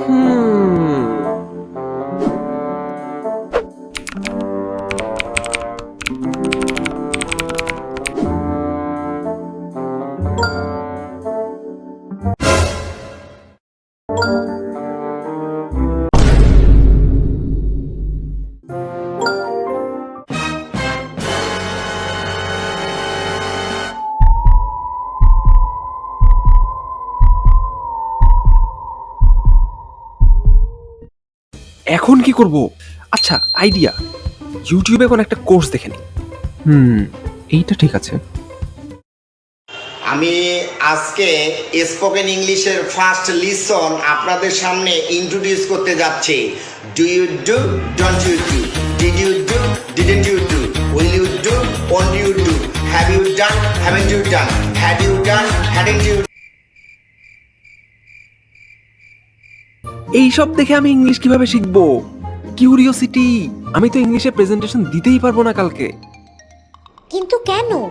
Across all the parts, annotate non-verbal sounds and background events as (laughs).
হুম এখন কি করব? আচ্ছা আইডিয়া ইউটিউবে কোন একটা কোর্স দেখে নিই হুম, এইটা ঠিক আছে। আমি আজকে স্পোকেন ইংলিশের ফার্স্ট লিসন আপনাদের সামনে ইন্ট্রোডিউস করতে যাচ্ছি। Do you do don't you do did you do didn't you do will you do won't you do have you done haven't you done had you done hadn't you এই সব দেখে আমি English কীভাবে শিখব? Curiosity আমি তো ইংলিশে presentation দিতেই পারব না কালকে। কিন্তু কেন?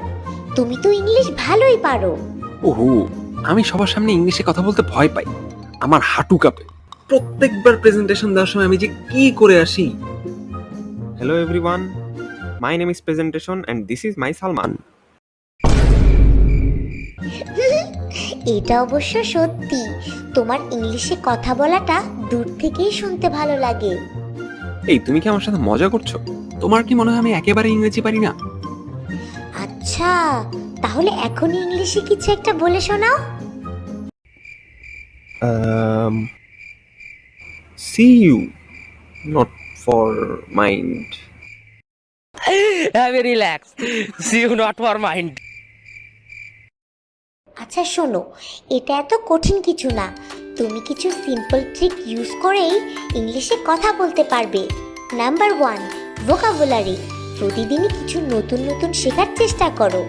তুমি তো ইংলিশ ভালোই পারো। ওহো আমি সবার সামনে ইংলিশে কথা বলতে ভয় পাই। আমার হাঁটু কাঁপে। প্রত্যেকবার প্রেজেন্টেশন দেওয়ার সময় আমি যে কি করে আসি? Hello everyone, my name is presentation and this is my Salman এটা অবশ্য সত্যি। তোমার ইংলিশে কথা বলাটা দূর থেকেই শুনতে ভালো লাগে এই তুমি কি আমার সাথে মজা করছ তোমার কি মনে হয় আমি একেবারে ইংরেজি পারি না আচ্ছা তাহলে এখনই ইংলিশে কিছু একটা বলে শোনাও Um, see you, not for mind. (laughs) Have a relax. See you not for mind. আচ্ছা শোনো, এটা এত কঠিন কিছু না। তুমি কিছু সিম্পল ট্রিক ইউজ করেই ইংলিশে কথা বলতে পারবে। নাম্বার ওয়ান ভোকাবুলারি প্রতিদিনই কিছু নতুন নতুন শেখার চেষ্টা করো।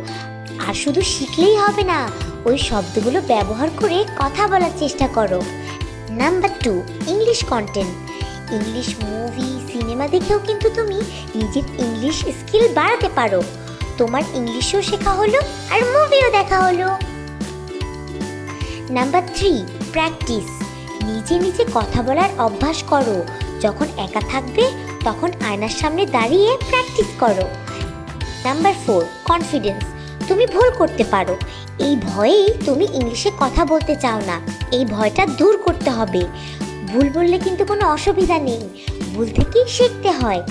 আর শুধু শিখলেই হবে না, ওই শব্দগুলো ব্যবহার করে কথা বলার চেষ্টা করো। Number two English content English movie cinema দেখেও কিন্তু তুমি নিজের ইংলিশ স্কিল বাড়াতে পারো। তোমার ইংলিশও শেখা হলো আর মুভিও দেখা হলো। নাম্বার থ্রি প্র্যাকটিস নিজে নিজে কথা বলার অভ্যাস করো। যখন একা থাকবে, তখন আয়নার সামনে দাঁড়িয়ে প্র্যাকটিস করো। নাম্বার ফোর কনফিডেন্স তুমি ভুল করতে পারো। এই ভয়েই তুমি ইংলিশে কথা বলতে চাও না। এই ভয়টা দূর করতে হবে। ভুল বললে কিন্তু কোনো অসুবিধা নেই। ভুল থেকেই শিখতে হয়।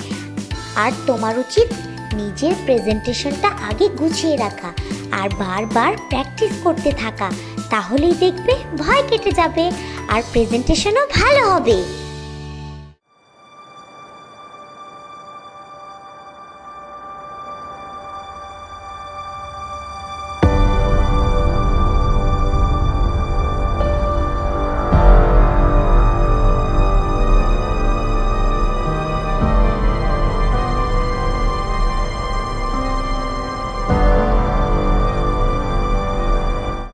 আর তোমার উচিত নিজের প্রেজেন্টেশনটা আগে গুছিয়ে রাখা। আর বারবার প্র্যাকটিস করতে থাকা। তাহলেই দেখবে ভয় কেটে যাবে আর প্রেজেন্টেশনও ভালো হবে।